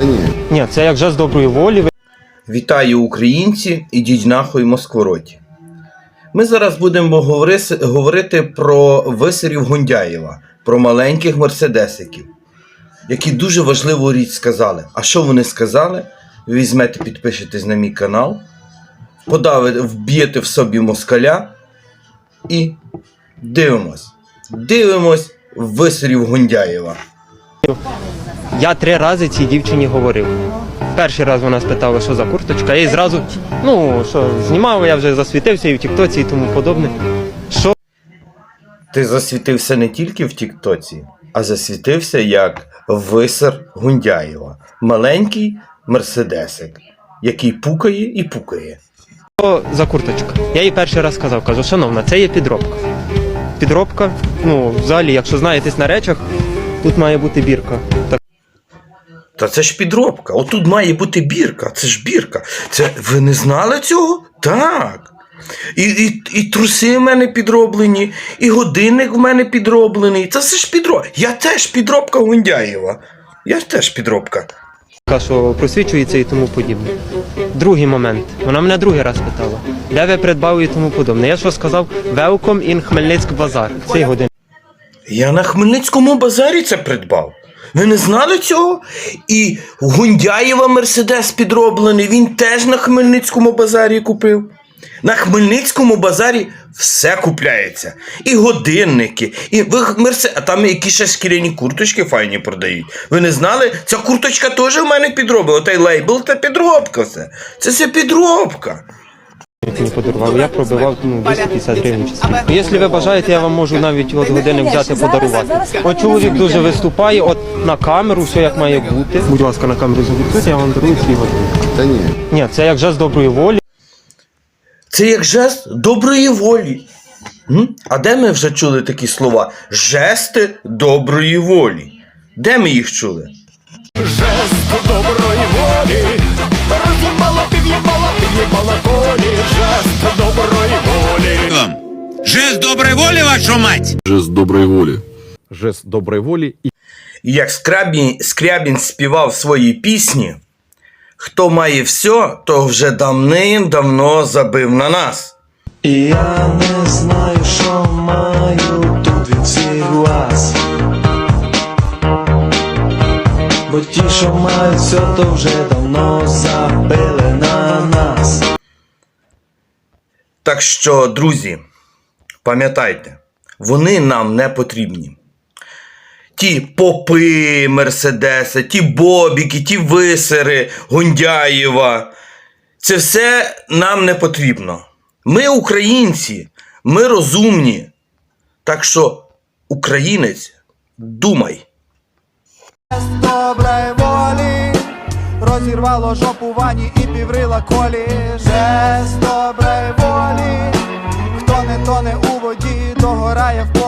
Та ні. Ні, це як жест доброї волі. Вітаю українці, ідіть нахуй Москвороті. Ми зараз будемо говорити про висерів Гундяєва, про маленьких мерседесиків, які дуже важливу річ сказали. А що вони сказали? Ви візьмете, підпишетесь на мій канал, подавите, вб'єте в собі москаля і дивимось. Дивимось висерів Гундяєва. Я три рази цій дівчині говорив. Перший раз вона спитала, що за курточка, я їй зразу, ну що, знімав, я вже засвітився і в Тіктоці і тому подобне. Що Ти засвітився не тільки в Тіктоці, а засвітився як висер Гундяєва. Маленький мерседесик, який пукає і пукає. Що за курточка? Я їй перший раз сказав, кажу, шановна, це є підробка. Підробка, ну, взагалі, якщо знаєтесь на речах, тут має бути бірка. Так Та це ж підробка. Отут має бути бірка. Це ж бірка. Це ви не знали цього? Так. І, і, і труси в мене підроблені, і годинник в мене підроблений. Це все ж підробка. Я теж підробка Гундяєва. Я теж підробка. що просвічується і тому подібне. Другий момент. Вона мене другий раз питала, де ви придбали і тому подобне. Я що сказав? Welcome in Хмельницьк базар. Цей годин. Я на Хмельницькому базарі це придбав. Ви не знали цього? І Гундяєва Мерседес підроблений, він теж на Хмельницькому базарі купив. На Хмельницькому базарі все купляється. І годинники, і ви мерсе... а там якісь ще шкіряні курточки файні продають. Ви не знали? Ця курточка теж в мене підробила. Отей лейбл та підробка все. Це все підробка. Мені подарували. Я пробивав ну, 250 гривень. Якщо ви бажаєте, я вам можу навіть от годинник взяти подарувати. От чоловік дуже виступає, от на камеру, все як має бути. Будь ласка, на камеру завіть, я вам дарую свій годинник. Та ні. Ні, це як жест доброї волі. Це як жест доброї волі. М? А де ми вже чули такі слова? Жести доброї волі. Де ми їх чули? Жест Жест доброй воли, вашу мать! Жест доброї волі. жест доброї волі і І як Скрябін, Скрябін співав в своїй пісні, хто має все, то вже давним-давно забив на нас. І я не знаю, що маю тут від всіх вас. Бо ті, що мають все, то вже давно забили на нас. Так що, друзі, пам'ятайте, вони нам не потрібні. Ті попи Мерседеса, ті Бобіки, ті висери Гундяєва. Це все нам не потрібно. Ми українці, ми розумні. Так що, українець, думай. доброї волі, розірвало жопу вані і піврила колі. Жест доброї волі, хто не